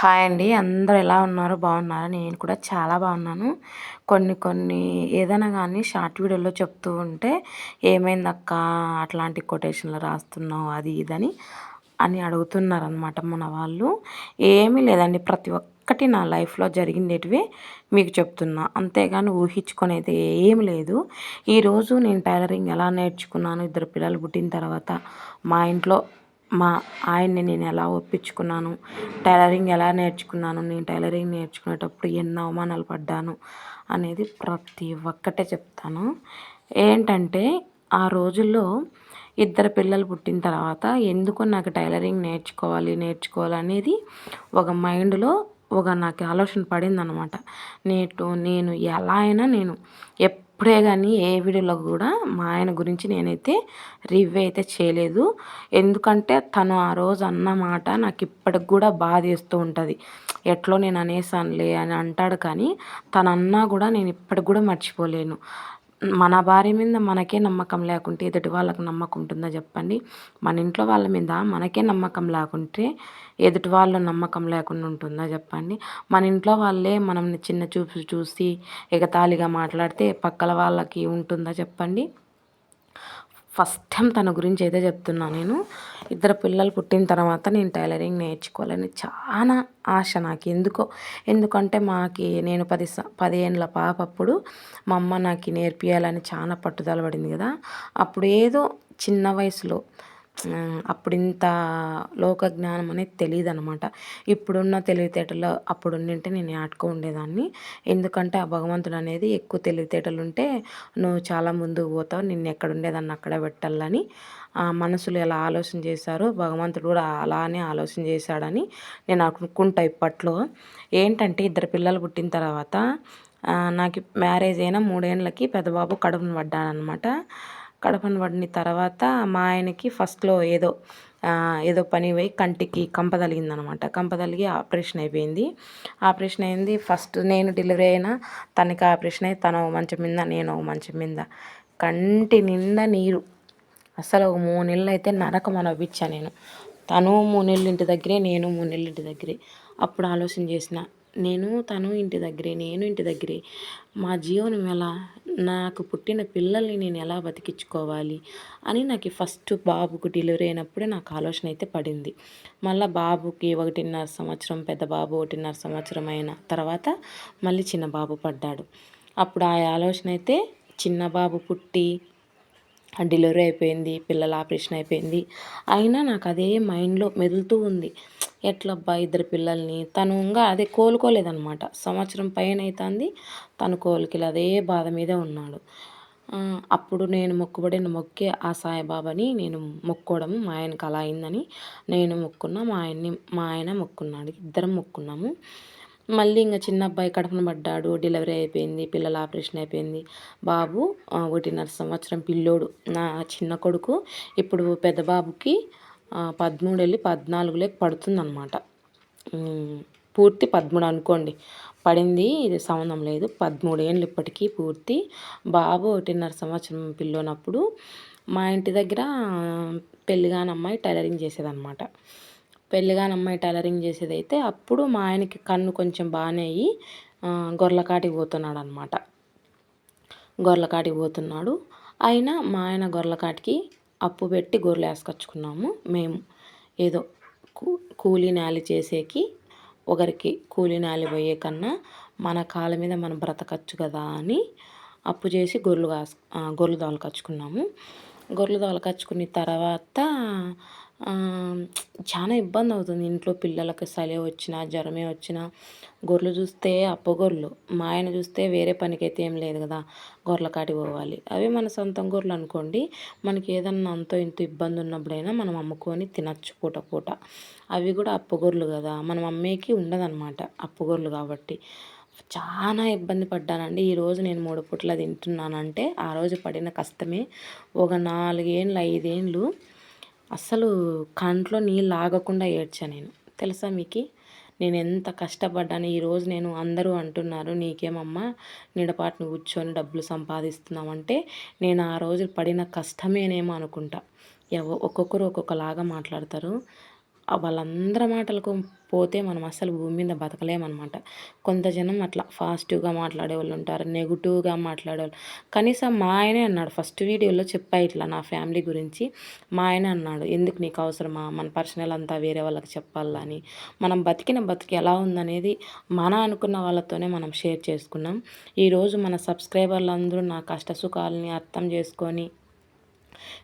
Hi అండి. అందరూ ఎలా ఉన్నారు? బాగున్నారా? నేను కూడా చాలా బాగున్నాను. కొన్ని కొన్ని ఏదైనా కానీ షార్ట్ వీడియోలో చెప్తూ ఉంటే ఏమైంది అక్క అట్లాంటి కొటేషన్లు రాస్తున్నావు అది ఇదని అని అడుగుతున్నారనమాట మన వాళ్ళు. ఏమీ లేదండి. ప్రతి ఒక్కటి నా లైఫ్లో జరిగినటివి మీకు చెప్తున్నా. అంతేగాని ఊహించుకునేది ఏమి లేదు. ఈరోజు నేను టైలరింగ్ ఎలా నేర్చుకున్నాను? ఇద్దరు పిల్లలు పుట్టిన తర్వాత మా ఇంట్లో మా ఆయన్ని నేను ఎలా ఒప్పించుకున్నాను టైలరింగ్ ఎలా నేర్చుకున్నాను నేను టైలరింగ్ నేర్చుకునేటప్పుడు ఎన్ని అవమానాలు పడ్డాను అనేది ప్రతి ఒక్కటే చెప్తాను. ఏంటంటే ఆ రోజుల్లో ఇద్దరు పిల్లలు పుట్టిన తర్వాత ఎందుకు నాకు టైలరింగ్ నేర్చుకోవాలి నేర్చుకోవాలి అనేది ఒక మైండ్లో ఒక నాకు ఆలోచన పడింది అనమాట నేటు నేను ఎలా అయినా నేను ఎప్ ఎప్పుడే కానీ ఏ వీడియోలో కూడా మా ఆయన గురించి నేనైతే రివ్యూ అయితే చేయలేదు. ఎందుకంటే తను ఆ రోజు అన్న మాట నాకు ఇప్పటికి కూడా బాధేస్తూ ఉంటుంది. ఎట్లో నేను అనేసానులే అని అంటాడు కానీ తను అన్నా కూడా నేను ఇప్పటికి కూడా మర్చిపోలేను. మన భార్య మీద మనకే నమ్మకం లేకుంటే ఎదుటి వాళ్ళకు నమ్మకం ఉంటుందా చెప్పండి. మన ఇంట్లో వాళ్ళ మీద మనకే నమ్మకం లేకుంటే ఎదుటి వాళ్ళు నమ్మకం లేకుండా ఉంటుందా చెప్పండి. మన ఇంట్లో వాళ్ళే మనం చిన్న చూపు చూసి ఎగతాళిగా మాట్లాడితే పక్కల వాళ్ళకి ఉంటుందా చెప్పండి. ఫస్ట్ టైం తన గురించి అయితే చెప్తున్నా నేను. ఇద్దరు పిల్లలు పుట్టిన తర్వాత నేను టైలరింగ్ నేర్చుకోవాలని చాలా ఆశ నాకు. ఎందుకో? ఎందుకంటే మాకి నేను పది పదిహేనుల పాప అప్పుడు మా అమ్మ నాకు నేర్పియాలని చాలా పట్టుదల పడింది కదా. అప్పుడు ఏదో చిన్న వయసులో అప్పుడు ఇంత లోక జ్ఞానం అనేది తెలియదు అనమాట ఇప్పుడున్న తెలివితేటలు అప్పుడు ఉండింటే నేను ఆటుకో ఉండేదాన్ని. ఎందుకంటే ఆ భగవంతుడు అనేది ఎక్కువ తెలివితేటలు ఉంటే నువ్వు చాలా ముందుకు పోతావు నిన్ను ఎక్కడ ఉండేదాన్ని అక్కడ పెట్టాలని. ఆ మనసులు ఎలా ఆలోచన చేశారో భగవంతుడు కూడా అలానే ఆలోచన చేశాడని నేను అనుకుంటా ఇప్పట్లో. ఏంటంటే ఇద్దరు పిల్లలు పుట్టిన తర్వాత నాకు మ్యారేజ్ అయిన మూడేళ్ళకి పెద్దబాబు కడుపును పడ్డానమాట కడపను పడిన తర్వాత మా ఆయనకి ఫస్ట్లో ఏదో ఏదో పని పోయి కంటికి కంప తలిగిందనమాట కంప తలిగి ఆపరేషన్ అయిపోయింది. ఆపరేషన్ అయింది. ఫస్ట్ నేను డెలివరీ అయినా తనకి ఆపరేషన్ అయ్యి తను మంచం మీద నేను మంచం మీద కంటి నిండా నీరు. అసలు ఒక మూడు నెలలు అయితే నరకం అనిపించా నేను. తను మూడు నెలలు ఇంటి దగ్గరే నేను మూడు నెలలు ఇంటి దగ్గరే. అప్పుడు ఆలోచన చేసిన నేను తను ఇంటి దగ్గరే నేను ఇంటి దగ్గరే. మా జీవనం ఎలా నాకు పుట్టిన పిల్లల్ని నేను ఎలా బతికించుకోవాలి? అని నాకు ఫస్ట్ బాబుకు డెలివరీ అయినప్పుడే నాకు ఆలోచన అయితే పడింది. మళ్ళీ బాబుకి ఒకటిన్నర సంవత్సరం పెద్ద బాబు ఒకటిన్నర సంవత్సరం అయిన తర్వాత మళ్ళీ చిన్న బాబు పడ్డాడు. అప్పుడు ఆ ఆలోచన అయితే చిన్న బాబు పుట్టి డెలివరీ అయిపోయింది పిల్లల ఆపరేషన్ అయిపోయింది. అయినా నాకు అదే మైండ్లో మెదులుతూ ఉంది. ఎట్లబ్బా ఇద్దరు పిల్లల్ని? తను ఇంకా అదే కోలుకోలేదనమాట సంవత్సరం పైన అవుతుంది తను కోలుకోలే అదే బాధ మీదే ఉన్నాడు. అప్పుడు నేను మొక్కుబడిన మొక్కే ఆ సాయిబాబాని నేను మొక్కోవడం మా ఆయనకు అలా అయిందని నేను మొక్కున్నా. మా ఆయన్ని మా ఆయన మొక్కున్నాడు. ఇద్దరం మొక్కున్నాము. మళ్ళీ ఇంకా చిన్న అబ్బాయి కడుపున పడ్డాడు డెలివరీ అయిపోయింది పిల్లల ఆపరేషన్ అయిపోయింది. బాబు ఒకటిన్నర సంవత్సరం పిల్లోడు. నా చిన్న కొడుకు ఇప్పుడు పెద్ద బాబుకి పదమూడు వెళ్ళి పద్నాలుగులోకి పడుతుందన్నమాట. పూర్తి పదమూడు అనుకోండి. పడింది ఇది సంబంధం లేదు. పదమూడు ఏళ్ళు ఇప్పటికీ పూర్తి. బాబు ఒకటిన్నర సంవత్సరం పిల్లోనప్పుడు మా ఇంటి దగ్గర పెళ్ళిగాని అమ్మాయి టైలరింగ్ చేసేదన్నమాట. పెళ్ళిగాని అమ్మాయి టైలరింగ్ చేసేది అయితే అప్పుడు మా ఆయనకి కన్ను కొంచెం బాగానే అయ్యి గొర్రెకాటికి పోతున్నాడు అనమాట గొర్రెకాటికి పోతున్నాడు. అయినా మా ఆయన గొర్రెకాటికి అప్పు పెట్టి గొర్రెలు వేసుకొచ్చుకున్నాము. మేము ఏదో కూలీ నాలి చేసేకి ఒకరికి కూలీ నాలి పోయే కన్నా మన కాళ్ళ మీద మనం బ్రతకచ్చు కదా అని అప్పు చేసి గొర్రెలు కాసు గొర్రెలు తోలుకొచ్చుకున్నాము. గొర్రెలు తోలుకొచ్చుకున్న తర్వాత చాలా ఇబ్బంది అవుతుంది ఇంట్లో పిల్లలకి సలే వచ్చినా జ్వరమే వచ్చినా. గొర్రెలు చూస్తే అప్పగొర్రెలు. మా ఆయన చూస్తే వేరే పనికైతే ఏం లేదు కదా గొర్రెల కాటికి పోవాలి. అవి మన సొంతం గొర్రెలు అనుకోండి మనకి ఏదన్నా అంతో ఇంత ఇబ్బంది ఉన్నప్పుడైనా మనం అమ్ముకొని తినచ్చు పూట పూట. అవి కూడా అప్పగొర్రెలు కదా మనం అమ్మేకి ఉండదన్నమాట అప్పగొర్రెలు కాబట్టి. చాలా ఇబ్బంది పడ్డానండి. ఈరోజు నేను మూడు పూట్ల తింటున్నానంటే ఆ రోజు పడిన కష్టమే. ఒక నాలుగేండ్లు ఐదేండ్లు అస్సలు కంట్లో నీళ్ళు ఆగకుండా ఏడ్చా నేను. తెలుసా మీకు? నేను ఎంత కష్టపడ్డాను ఈరోజు నేను అందరూ అంటున్నారు నీకేమమ్మా నిడపాటును కూర్చొని డబ్బులు సంపాదిస్తున్నామంటే నేను ఆ రోజు పడిన కష్టమేనేమో అనుకుంటా. ఎవ ఒక్కొక్కరు ఒక్కొక్కలాగా మాట్లాడతారు. వాళ్ళందరి మాటలకు పోతే మనం అసలు భూమి మీద బతకలేమన్నమాట కొంత జనం అట్లా ఫాస్టివ్గా మాట్లాడే వాళ్ళు ఉంటారు నెగిటివ్గా మాట్లాడేవాళ్ళు. కనీసం మా ఆయనే అన్నాడు ఫస్ట్ వీడియోలో చెప్పా ఇట్లా నా ఫ్యామిలీ గురించి. మా ఆయన అన్నాడు ఎందుకు నీకు అవసరమా? మన పర్సనల్ అంతా వేరే వాళ్ళకి చెప్పాలా అని. మనం బతికిన బతికి ఎలా ఉందనేది మన అనుకున్న వాళ్ళతోనే మనం షేర్ చేసుకున్నాం. ఈరోజు మన సబ్స్క్రైబర్లు అందరూ నా కష్ట సుఖాలని అర్థం చేసుకొని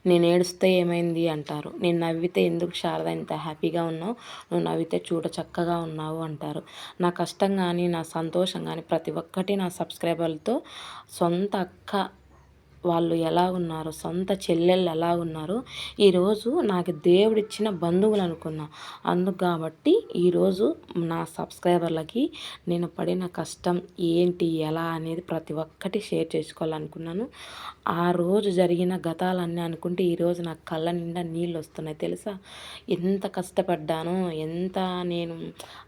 నేను ఏడుస్తే ఏమైంది అంటారు. నేను నవ్వితే ఎందుకు శారద ఇంత హ్యాపీగా ఉన్నావు? నువ్వు నవ్వితే చూడ చక్కగా ఉన్నావు అంటారు. నా కష్టం కానీ నా సంతోషం కానీ ప్రతి ఒక్కటి నా సబ్స్క్రైబర్లతో సొంత అక్క వాళ్ళు ఎలా ఉన్నారు సొంత చెల్లెళ్ళు ఎలా ఉన్నారు ఈరోజు నాకు దేవుడిచ్చిన బంధువులు అనుకున్నా అందుకు కాబట్టి ఈరోజు నా సబ్స్క్రైబర్లకి నేను పడిన కష్టం ఏంటి ఎలా అనేది ప్రతి ఒక్కటి షేర్ చేసుకోవాలనుకున్నాను. ఆ రోజు జరిగిన గతాలన్నీ అనుకుంటే ఈరోజు నా కళ్ళ నిండా నీళ్ళు వస్తున్నాయి తెలుసా? ఎంత కష్టపడ్డానో ఎంత నేను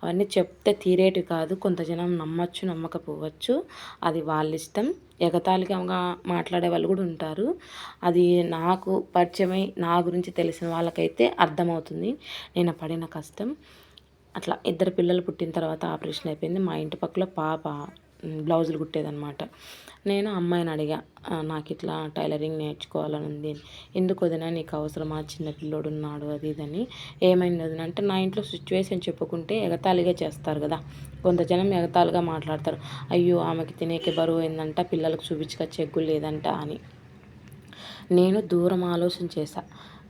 అవన్నీ చెప్తే తీరేటి కాదు కొంత జనం నమ్మచ్చు నమ్మకపోవచ్చు. అది వాళ్ళ ఇష్టం ఎగతాళిగా మాట్లాడే వాళ్ళు కూడా ఉంటారు. అది నాకు పరిచయమై నా గురించి తెలిసిన వాళ్ళకైతే అర్థమవుతుంది. నేను పడిన కష్టం. అట్లా ఇద్దరు పిల్లలు పుట్టిన తర్వాత ఆపరేషన్ అయిపోయింది. మా ఇంటి పక్కలో పాప బ్లౌజులు కుట్టేదనమాట నేను అమ్మాయిని అడిగా నాకు ఇట్లా టైలరింగ్ నేర్చుకోవాలని ఉంది. ఎందుకు వదినా నీకు అవసరమా? చిన్న పిల్లోడు ఉన్నాడు అది ఇదని ఏమైంది వదిన? అంటే నా ఇంట్లో సిచ్యువేషన్ చెప్పుకుంటే ఎగతాళిగా చేస్తారు కదా. కొంత జనం ఎగతాళిగా మాట్లాడతారు. అయ్యో ఆమెకి తినేకి బరువు అయిందంట పిల్లలకు చూపించక చెగ్గు లేదంట అని. నేను దూరం ఆలోచన చేశా.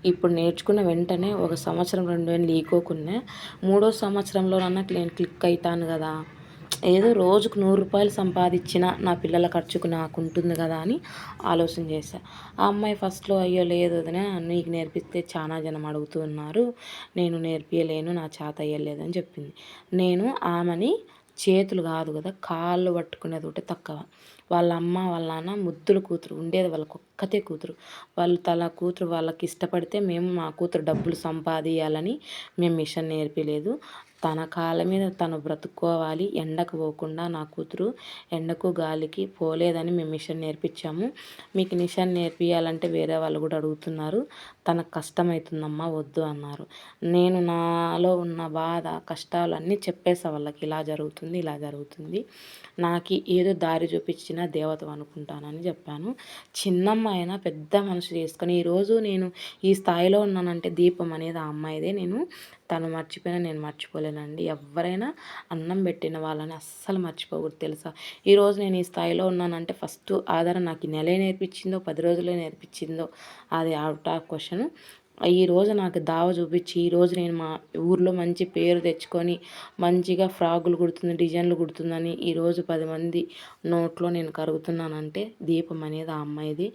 ఇప్పుడు నేర్చుకున్న వెంటనే ఒక సంవత్సరం రెండు వేలు లీకోకున్నా మూడో సంవత్సరంలోనన్నా నేను క్లిక్ అవుతాను కదా. ఏదో రోజుకు నూరు రూపాయలు సంపాదించిన నా పిల్లల ఖర్చుకు నాకు ఉంటుంది కదా అని ఆలోచన చేశా. ఆ అమ్మాయి ఫస్ట్లో అయ్యో లేదు వదిన నీకు నేర్పిస్తే చాలా జనం అడుగుతూ ఉన్నారు. నేను నేర్పియలేను నా చేత అయ్యలేదని చెప్పింది. నేను ఆమెని చేతులు కాదు కదా కాళ్ళు పట్టుకునేది ఒకటి తక్కువ. వాళ్ళ అమ్మ వాళ్ళ నాన్న ముద్దుల కూతురు ఉండేది వాళ్ళకి ఒక్కతే కూతురు. వాళ్ళు తల కూతురు వాళ్ళకి ఇష్టపడితే మేము మా కూతురు డబ్బులు సంపాదించాలని మేము మిషన్ నేర్పలేదు. తన కాళ్ళ మీద తను బ్రతుక్కోవాలి. ఎండకు పోకుండా నా కూతురు ఎండకు గాలికి పోలేదని మేము మిషన్ నేర్పించాము. మీకు మిషన్ నేర్పియాలంటే వేరే వాళ్ళు కూడా అడుగుతున్నారు. తనకు కష్టమవుతుందమ్మా వద్దు అన్నారు. నేను నాలో ఉన్న బాధ కష్టాలు అన్నీ చెప్పేసా వాళ్ళకి ఇలా జరుగుతుంది ఇలా జరుగుతుంది. నాకు ఏదో దారి చూపించిన దేవత అనుకుంటానని చెప్పాను. చిన్నమ్మ అయినా పెద్ద మనసు చేసుకొని ఈరోజు నేను ఈ స్థాయిలో ఉన్నానంటే దీపం అనేది ఆ అమ్మాయిదే. నేను తను మర్చిపోయినా నేను మర్చిపోలేనండి. ఎవరైనా అన్నం పెట్టిన వాళ్ళని అస్సలు మర్చిపోకూడదు తెలుసా? ఈరోజు నేను ఈ స్థాయిలో ఉన్నానంటే ఫస్ట్ ఆధారం నాకు నెలే నేర్పించిందో పది రోజులే నేర్పించిందో అది అవుట్ ఆఫ్ క్వశ్చన్ ఈరోజు నాకు దావ చూపించి ఈరోజు నేను మా ఊర్లో మంచి పేరు తెచ్చుకొని మంచిగా ఫ్రాగులు కుడుతుంది డిజైన్లు కుడుతుందని ఈరోజు పది మంది నోట్లో నేను కరుగుతున్నానంటే దీపం అనేది ఆ అమ్మాయిది.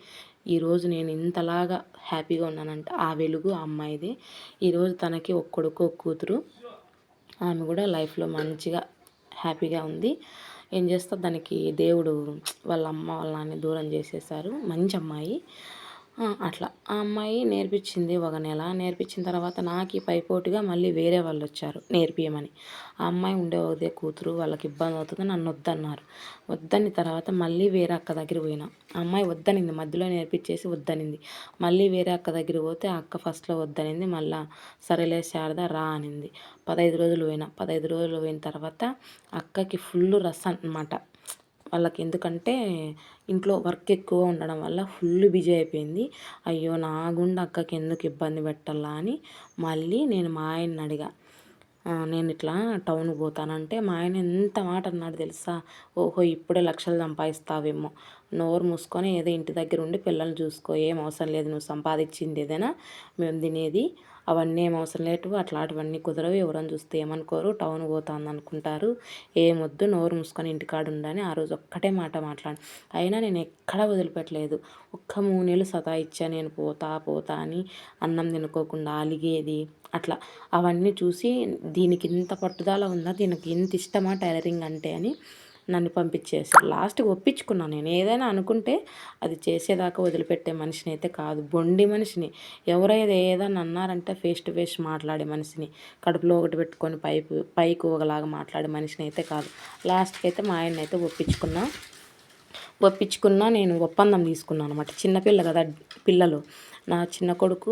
ఈరోజు నేను ఇంతలాగా హ్యాపీగా ఉన్నానంటే ఆ వెలుగు ఆ అమ్మాయిది. ఈరోజు తనకి ఒక కొడుకు ఒక కూతురు. ఆమె కూడా లైఫ్లో మంచిగా హ్యాపీగా ఉంది. ఏం చేస్తా? దానికి దేవుడు వాళ్ళ అమ్మ వాళ్ళ నాన్న దూరం చేసేసారు మంచి అమ్మాయి. అట్లా. ఆ అమ్మాయి నేర్పించింది ఒక నెల. నేర్పించిన తర్వాత నాకు పైపోటుగా మళ్ళీ వేరే వాళ్ళు వచ్చారు నేర్పియమని. ఆ అమ్మాయి ఉండే ఒకదే కూతురు వాళ్ళకి ఇబ్బంది అవుతుంది నన్ను వద్దన్నారు. వద్దని తర్వాత మళ్ళీ వేరే అక్క దగ్గర పోయినా. ఆ అమ్మాయి వద్దనింది మధ్యలో నేర్పించేసి వద్దనింది. మళ్ళీ వేరే అక్క దగ్గర పోతే ఆ అక్క ఫస్ట్లో వద్దనింది మళ్ళీ సరేలే శారద రా అనింది. పదహైదు రోజులు పోయినా. పదహైదు రోజులు పోయిన తర్వాత అక్కకి ఫుల్ రసం అనమాట వాళ్ళకి ఎందుకంటే ఇంట్లో వర్క్ ఎక్కువ ఉండడం వల్ల ఫుల్ బిజీ అయిపోయింది. అయ్యో నా గుండె అక్కకి ఎందుకు ఇబ్బంది పెట్టాలా అని మళ్ళీ నేను మా ఆయన్ని అడిగా. నేను ఇట్లా టౌన్కి పోతానంటే మా ఆయన ఎంత మాట అన్నాడు తెలుసా? ఓహో ఇప్పుడే లక్షలు సంపాదిస్తావేమో. నోరు మూసుకొని ఏదో ఇంటి దగ్గర ఉండి పిల్లల్ని చూసుకో ఏం అవసరం లేదు నువ్వు సంపాదించింది ఏదైనా మేము తినేది. అవన్నీ ఏం అవసరం లేటు అట్లాంటివన్నీ కుదరవు. ఎవరని చూస్తే ఏమనుకోరు. టౌన్ పోతాను అనుకుంటారు ఏమొద్దు నోరు మూసుకొని ఇంటికాడ ఉండని ఆ రోజు ఒక్కటే మాట మాట్లాడు. అయినా నేను ఎక్కడా వదిలిపెట్టలేదు. ఒక్క మూడు నెలలు సతాయిచ్చా నేను పోతా పోతా అని అన్నం తినుకోకుండా అలిగేది. అట్లా అవన్నీ చూసి దీనికి ఇంత పట్టుదల ఉందా? దీనికి ఇంత ఇష్టమా టైలరింగ్ అంటే అని నన్ను పంపించేశారు. లాస్ట్కి ఒప్పించుకున్నాను నేను. ఏదైనా అనుకుంటే అది చేసేదాకా వదిలిపెట్టే మనిషిని అయితే కాదు. బొండి మనిషిని. ఎవరైతే ఏదైనా అన్నారంటే ఫేస్ టు ఫేస్ మాట్లాడే మనిషిని. కడుపులో ఒకటి పెట్టుకొని పైపు పైకి ఒకలాగా మాట్లాడే మనిషిని అయితే కాదు లాస్ట్కి అయితే మా ఆయన అయితే ఒప్పించుకున్నా. ఒప్పించుకున్నా నేను ఒప్పందం తీసుకున్నాను అనమాట. చిన్నపిల్ల కదా పిల్లలు. నా చిన్న కొడుకు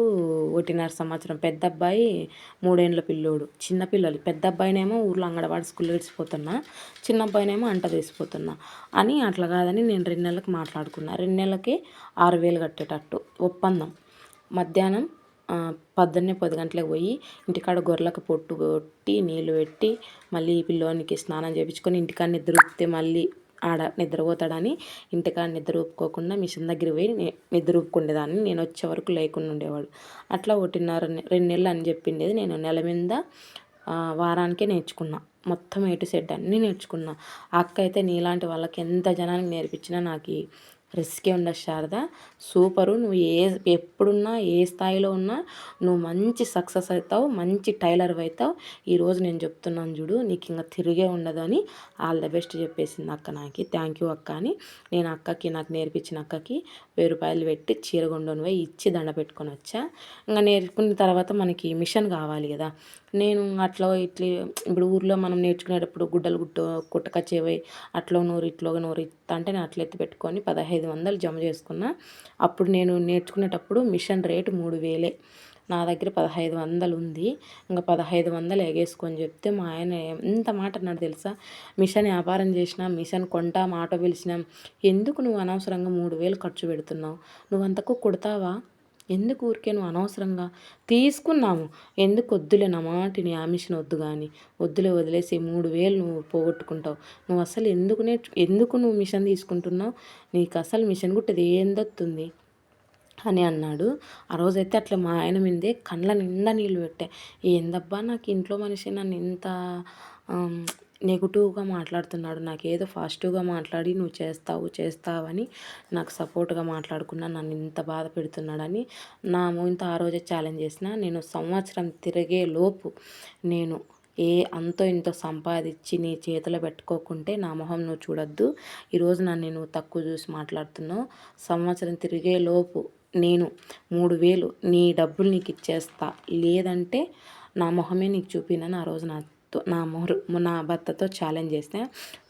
ఒకటిన్నర సంవత్సరం పెద్ద అబ్బాయి మూడేండ్ల పిల్లోడు. చిన్న పిల్లలు. పెద్ద అబ్బాయినేమో ఊర్లో అంగడవాడి స్కూల్లో విడిచిపోతున్నా చిన్న అబ్బాయినేమో అంట తీసిపోతున్నా అని అట్లా కాదని నేను రెండు నెలలకు మాట్లాడుకున్నా. రెండు నెలలకి ఆరు వేలు కట్టేటట్టు ఒప్పందం. మధ్యాహ్నం పొద్దున్నే పది గంటలకు పోయి ఇంటికాడ గొర్రెలకు పొట్టు కొట్టి నీళ్ళు పెట్టి మళ్ళీ పిల్లోనికి స్నానం చేయించుకొని ఇంటికాడ నిద్ర మళ్ళీ ఆడ నిద్రపోతాడని ఇంటికాడ నిద్ర ఊపుకోకుండా మిషన్ దగ్గర పోయి నిద్ర ఊపుకుండేదాన్ని నేను వచ్చే వరకు లేకుండా ఉండేవాడు. అట్లా ఒకటిన్నర రెండు నెలలు అని చెప్పిండేది. నేను నెల మీద వారానికే నేర్చుకున్నా. మొత్తం ఏ టు సెడ్ అన్నీ నేర్చుకున్నా. అక్క అయితే నీలాంటి వాళ్ళకి ఎంత జనానికి నేర్పించినా నాకు రిస్కే ఉండదు శారద. సూపరు. నువ్వు ఏ ఎప్పుడున్నా ఏ స్థాయిలో ఉన్నా నువ్వు మంచి సక్సెస్ అవుతావు మంచి టైలర్ అవుతావు ఈరోజు నేను చెప్తున్నాను చూడు నీకు ఇంకా తిరిగే ఉండదు అని ఆల్ ద బెస్ట్ చెప్పేసింది అక్క నాకు. థ్యాంక్ యూ అక్క అని. నేను అక్కకి నాకు నేర్పించిన అక్కకి వెయ్యి రూపాయలు పెట్టి చీర కొండను పోయి ఇచ్చి దండ పెట్టుకొని వచ్చా. ఇంకా నేర్చుకున్న తర్వాత మనకి మిషన్ కావాలి కదా. నేను అట్లా ఇట్లా ఇప్పుడు ఊర్లో మనం నేర్చుకునేటప్పుడు గుడ్డలు గుట్ట కుట్టకచ్చేవి అట్లో నూరు ఇట్లో నూరు ఇస్తా అంటే నేను అట్లా ఎత్తి పెట్టుకొని పదహైదు వందలు జమ చేసుకున్నా. అప్పుడు నేను నేర్చుకునేటప్పుడు మిషన్ రేటు మూడు వేలే. నా దగ్గర పదహైదు వందలు ఉంది ఇంకా పదహైదు వందలు ఎగేసుకొని చెప్తే మా ఆయన ఎంత మాట అన్నాడు తెలుసా? మిషన్ వ్యాపారం చేసినా మిషన్ కొంటాం ఆటో పిలిచినాం ఎందుకు నువ్వు అనవసరంగా మూడు వేలు ఖర్చు పెడుతున్నావు? నువ్వు అంతకు కుడతావా? ఎందుకు ఊరికే నువ్వు అనవసరంగా? తీసుకున్నాము. ఎందుకు వద్దులే నా మాటిని ఆ మిషన్ వద్దు కానీ వద్దులే వదిలేసి మూడు వేలు నువ్వు పోగొట్టుకుంటావు. నువ్వు అసలు ఎందుకు నేర్చు ఎందుకు నువ్వు మిషన్ తీసుకుంటున్నావు? నీకు అసలు మిషన్ కుట్టేది ఏందొస్తుంది అని అన్నాడు. ఆ రోజైతే అట్లా మా ఆయన మీదే కళ్ళ నిండా నీళ్ళు పెట్టా. ఏందబ్బా నాకు ఇంట్లో మనిషి నన్ను ఇంత నెగిటివ్గా మాట్లాడుతున్నాడు. నాకు ఏదో పాజిటివ్గా మాట్లాడి నువ్వు చేస్తావు చేస్తావని నాకు సపోర్ట్గా మాట్లాడుకున్నా నన్ను ఇంత బాధ పెడుతున్నాడని నా ఇంత ఆ రోజే ఛాలెంజ్ చేసిన నేను సంవత్సరం తిరిగే లోపు నేను ఏ అంతో ఇంతో సంపాదించి నీ చేతిలో పెట్టుకోకుంటే నా మొహం నువ్వు చూడొద్దు. ఈరోజు నన్ను నువ్వు తక్కువ చూసి మాట్లాడుతున్నావు. సంవత్సరం తిరిగే లోపు నేను మూడు వేలు నీ డబ్బులు నీకు ఇచ్చేస్తా. లేదంటే నా మొహమే నీకు చూపినని ఆ రోజు నాతో నా మొహరు నా భర్తతో ఛాలెంజ్ చేస్తే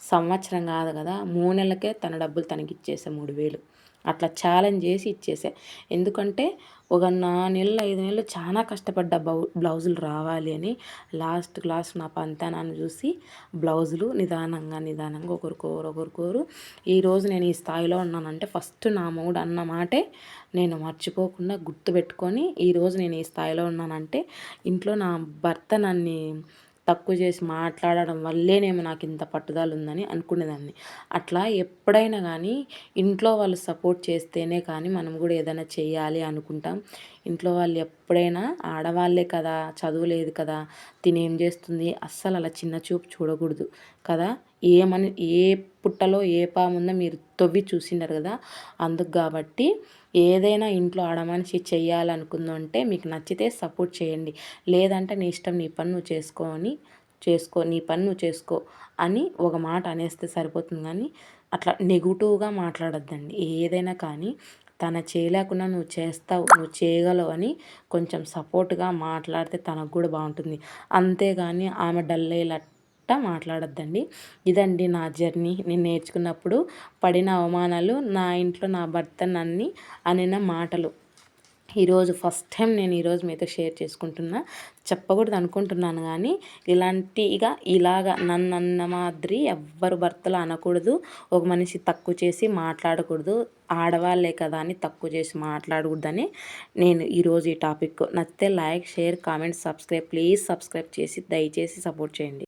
సంవత్సరం కాదు కదా మూడు నెలలకే తన డబ్బులు తనకి ఇచ్చేసా మూడు వేలు. అట్లా ఛాలెంజ్ చేసి ఇచ్చేసా. ఎందుకంటే ఒక నా నెలలు ఐదు నెలలు చాలా కష్టపడ్డ బౌ బ్లౌజులు రావాలి అని. లాస్ట్ క్లాస్ నా పంతనాన్ని చూసి బ్లౌజులు నిదానంగా నిదానంగా ఒకరికోరు ఒకరికోరు ఈరోజు నేను ఈ స్థాయిలో ఉన్నానంటే ఫస్ట్ నా మూడు అన్న మాటే నేను మర్చిపోకుండా గుర్తుపెట్టుకొని ఈరోజు నేను ఈ స్థాయిలో ఉన్నానంటే ఇంట్లో నా భర్త నన్ను తక్కువ చేసి మాట్లాడడం వల్లేనేమో నాకు ఇంత పట్టుదల ఉందని అనుకునేదాన్ని. అట్లా ఎప్పుడైనా కానీ ఇంట్లో వాళ్ళు సపోర్ట్ చేస్తేనే కానీ మనం కూడా ఏదైనా చేయాలి అనుకుంటాం. ఇంట్లో వాళ్ళు ఎప్పుడైనా ఆడవాళ్ళే కదా చదువు లేదు కదా తినేం చేస్తుంది? అస్సలు అలా చిన్న చూపు చూడకూడదు కదా. ఏమని ఏ పుట్టలో ఏ పాముందో మీరు తవ్వి చూసిండారు కదా. అందుకు కాబట్టి ఏదైనా ఇంట్లో ఆడమనిషి చేయాలనుకుందంటే మీకు నచ్చితే సపోర్ట్ చేయండి. లేదంటే నీ ఇష్టం నీ పని నువ్వు చేసుకొని చేసుకో నీ పని నువ్వు చేసుకో అని ఒక మాట అనేస్తే సరిపోతుంది. కానీ అట్లా నెగిటివ్గా మాట్లాడొద్దండి. ఏదైనా కానీ తన చేయలేకుండా నువ్వు చేస్తావు నువ్వు చేయగలవు అని కొంచెం సపోర్ట్గా మాట్లాడితే తనకు కూడా బాగుంటుంది. అంతేగాని ఆమె డల్ అయ్యేలా మాట్లాడొద్దండి. ఇదండి నా జర్నీ. నేను నేర్చుకున్నప్పుడు పడిన అవమానాలు నా ఇంట్లో నా భర్త నన్ని అనిన మాటలు. ఈరోజు ఫస్ట్ టైం నేను ఈరోజు మీతో షేర్ చేసుకుంటున్నా. చెప్పకూడదు అనుకుంటున్నాను కానీ ఇలాంటిగా ఇలాగ నన్ను అన్న మాదిరి ఎవ్వరు భర్తలు అనకూడదు. ఒక మనిషి తక్కువ చేసి మాట్లాడకూడదు. ఆడవాళ్ళే కదా అని తక్కువ చేసి మాట్లాడకూడదని నేను ఈరోజు ఈ టాపిక్. నచ్చితే like share comment subscribe. Please subscribe చేసి దయచేసి సపోర్ట్ చేయండి.